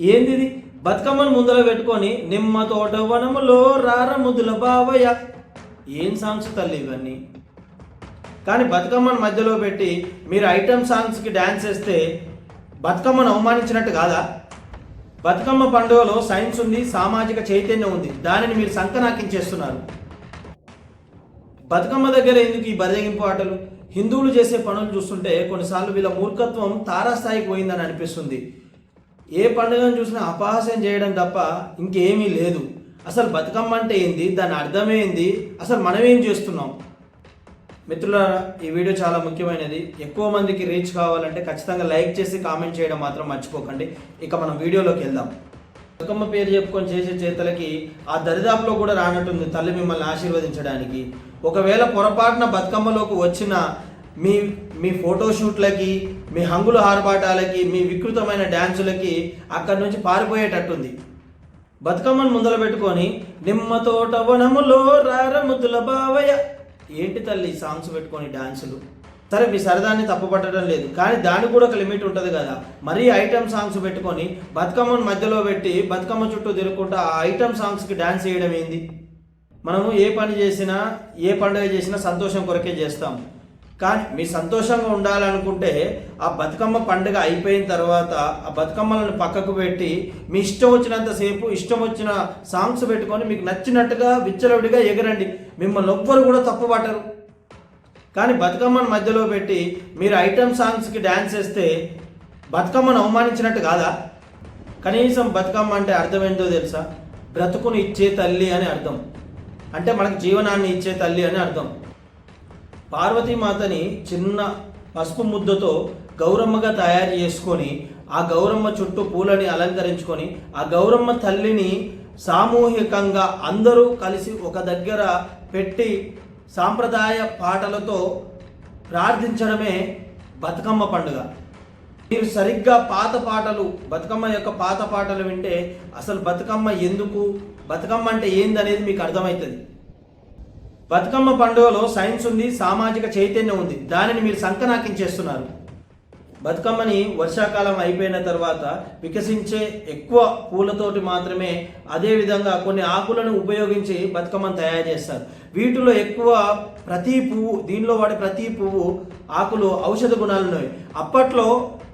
ఏంది ఇది బతుకమ్మను ముందర పెట్టుకొని నిమ్మ తోట వనములో రార ముద్దుల బావయ్య. ఏం సాంగ్స్ తల్లి ఇవన్నీ? కానీ బతుకమ్మను మధ్యలో పెట్టి మీరు ఐటమ్ సాంగ్స్కి డ్యాన్స్ వేస్తే బతుకమ్మను అవమానించినట్టు కాదా? బతుకమ్మ పండుగలో సైన్స్ ఉంది సామాజిక చైతన్యం ఉంది. దానిని మీరు సంకనాకించేస్తున్నారు బతుకమ్మ దగ్గర ఎందుకు ఈ బరదగింపు ఆటలు? హిందువులు చేసే పనులు చూస్తుంటే కొన్నిసార్లు వీళ్ళ మూర్ఖత్వం తారాస్థాయికి పోయిందని అనిపిస్తుంది. ఏ పండుగను చూసినా అపహాస్యం చేయడం తప్ప ఇంకేమీ లేదు. అసలు బతుకమ్మ అంటే ఏంది? దాని అర్థమేంది అసలు మనం ఏం చేస్తున్నాం? మిత్రులారా ఈ వీడియో చాలా ముఖ్యమైనది. ఎక్కువ మందికి రీచ్ కావాలంటే ఖచ్చితంగా లైక్ చేసి కామెంట్ చేయడం మాత్రం మర్చిపోకండి. ఇక మనం వీడియోలోకి వెళ్దాం. బతుకమ్మ పేరు చెప్పుకొని చేసే చేతలకి ఆ దరిదాపులో కూడా రానట్టుంది తల్లి మిమ్మల్ని ఆశీర్వదించడానికి. ఒకవేళ పొరపాటున బతుకమ్మలోకి వచ్చిన మీ మీ ఫోటోషూట్లకి మీ హంగుల ఆర్భాటాలకి మీ వికృతమైన డ్యాన్సులకి అక్కడి నుంచి పారిపోయేటట్టుంది. బతుకమ్మను ముందర పెట్టుకొని నిమ్మ తోట వనములో రారముద్దుల బావయ్య. ఏంటి తల్లి సాంగ్స్ పెట్టుకొని డ్యాన్సులు సరే మీ సరదాన్ని తప్పుపట్టడం లేదు. కానీ దానికి కూడా ఒక లిమిట్ ఉంటుంది కదా. మరీ ఐటమ్ సాంగ్స్ పెట్టుకొని బతుకమ్మను మధ్యలో పెట్టి బతుకమ్మ చుట్టూ తిరుగుకుంటూ ఆ ఐటమ్ సాంగ్స్కి డ్యాన్స్ చేయడం ఏంది? మనము ఏ పని చేసినా ఏ పండుగ చేసినా సంతోషం కొరకే చేస్తాం కానీ మీ సంతోషంగా ఉండాలనుకుంటే ఆ బతుకమ్మ పండుగ అయిపోయిన తర్వాత ఆ బతుకమ్మలను పక్కకు పెట్టి మీ ఇష్టం వచ్చినంతసేపు ఇష్టం వచ్చిన సాంగ్స్ పెట్టుకొని మీకు నచ్చినట్టుగా విచ్చలవిడిగా ఎగరండి. మిమ్మల్ని ఎవ్వరు కూడా తప్పు పట్టరు. కానీ బతుకమ్మను మధ్యలో పెట్టి మీరు ఐటమ్ సాంగ్స్కి డ్యాన్స్ వేస్తే బతుకమ్మను అవమానించినట్టు కాదా? కనీసం బతుకమ్మ అంటే అర్థం ఏంటో తెలుసా? బ్రతుకును ఇచ్చే తల్లి అని అర్థం. అంటే మనకు జీవనాన్ని ఇచ్చే తల్లి అని అర్థం. పార్వతీమాతని చిన్న పసుపు ముద్దతో గౌరమ్మగా తయారు చేసుకొని ఆ గౌరమ్మ చుట్టూ పూలని అలంకరించుకొని ఆ గౌరమ్మ తల్లిని సామూహికంగా అందరూ కలిసి ఒక దగ్గర పెట్టి సాంప్రదాయ పాటలతో ప్రార్థించడమే బతుకమ్మ పండుగ. మీరు సరిగ్గా పాత పాటలు బతుకమ్మ యొక్క పాత పాటలు వింటే అసలు బతుకమ్మ ఎందుకు బతుకమ్మ అంటే ఏందనేది మీకు అర్థమవుతుంది. బతుకమ్మ పండుగలో సైన్స్ ఉంది సామాజిక చైతన్యం ఉంది. దానిని మీరు సంకనాకించేస్తున్నారు బతుకమ్మని వర్షాకాలం అయిపోయిన తర్వాత వికసించే ఎక్కువ పూలతోటి మాత్రమే అదేవిధంగా కొన్ని ఆకులను ఉపయోగించి బతుకమ్మను తయారు చేస్తారు. వీటిలో ఎక్కువ ప్రతి పువ్వు దీనిలో వాడే ప్రతి పువ్వు ఆకులు ఔషధ గుణాలు ఉన్నాయి. అప్పట్లో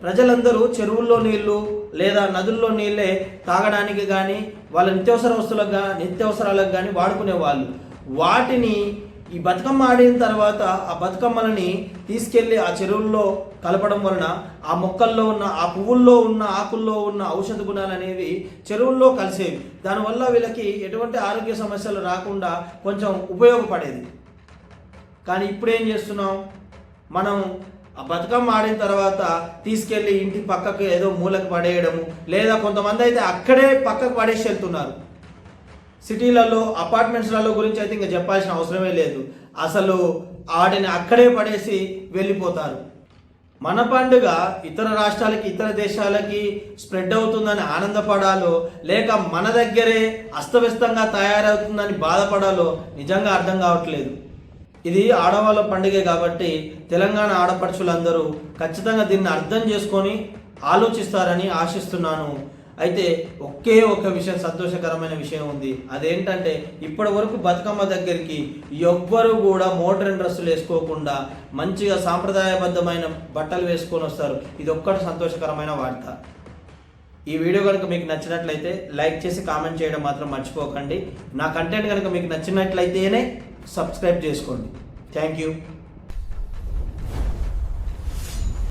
ప్రజలందరూ చెరువుల్లో నీళ్ళు లేదా నదుల్లో నీళ్ళే తాగడానికి కానీ వాళ్ళ నిత్యవసర వస్తువులకు కానీ నిత్యవసరాలకు కానీ వాడుకునే వాళ్ళు వాటిని ఈ బతుకమ్మ ఆడిన తర్వాత ఆ బతుకమ్మలని తీసుకెళ్ళి ఆ చెరువుల్లో కలపడం వలన ఆ మొక్కల్లో ఉన్న ఆ పువ్వుల్లో ఉన్న ఆకుల్లో ఉన్న ఔషధ గుణాలు అనేవి చెరువుల్లో కలిసేవి. దానివల్ల వీళ్ళకి ఎటువంటి ఆరోగ్య సమస్యలు రాకుండా కొంచెం ఉపయోగపడేది. కానీ ఇప్పుడు ఏం చేస్తున్నాం? మనం ఆ బతుకమ్మ ఆడిన తర్వాత తీసుకెళ్ళి ఇంటి పక్కకు ఏదో మూలకు పడేయడము లేదా కొంతమంది అయితే అక్కడే పక్కకు పడేసి వెళ్తున్నారు. సిటీలలో అపార్ట్మెంట్స్లలో గురించి అయితే ఇంకా చెప్పాల్సిన అవసరమే లేదు. అసలు వాటిని అక్కడే పడేసి వెళ్ళిపోతారు. మన పండుగ ఇతర రాష్ట్రాలకి ఇతర దేశాలకి స్ప్రెడ్ అవుతుందని ఆనందపడాలో లేక మన దగ్గరే అస్తవ్యస్తంగా తయారవుతుందని బాధపడాలో నిజంగా అర్థం కావట్లేదు. ఇది ఆడవాళ్ళ పండుగే కాబట్టి తెలంగాణ ఆడపడుచులందరూ ఖచ్చితంగా దీన్ని అర్థం చేసుకొని ఆలోచిస్తారని ఆశిస్తున్నాను. అయితే ఒకే ఒక విషయం సంతోషకరమైన విషయం ఉంది. అదేంటంటే ఇప్పటి వరకు బతుకమ్మ దగ్గరికి ఎవ్వరు కూడా మోడర్న్ డ్రెస్సులు వేసుకోకుండా మంచిగా సాంప్రదాయబద్ధమైన బట్టలు వేసుకొని వస్తారు. ఇది ఒక్కటి సంతోషకరమైన వార్త. ఈ వీడియో కనుక మీకు నచ్చినట్లయితే లైక్ చేసి కామెంట్ చేయడం మాత్రం మర్చిపోకండి. నా కంటెంట్ కనుక మీకు నచ్చినట్లయితేనే సబ్స్క్రైబ్ చేసుకోండి. Thank you.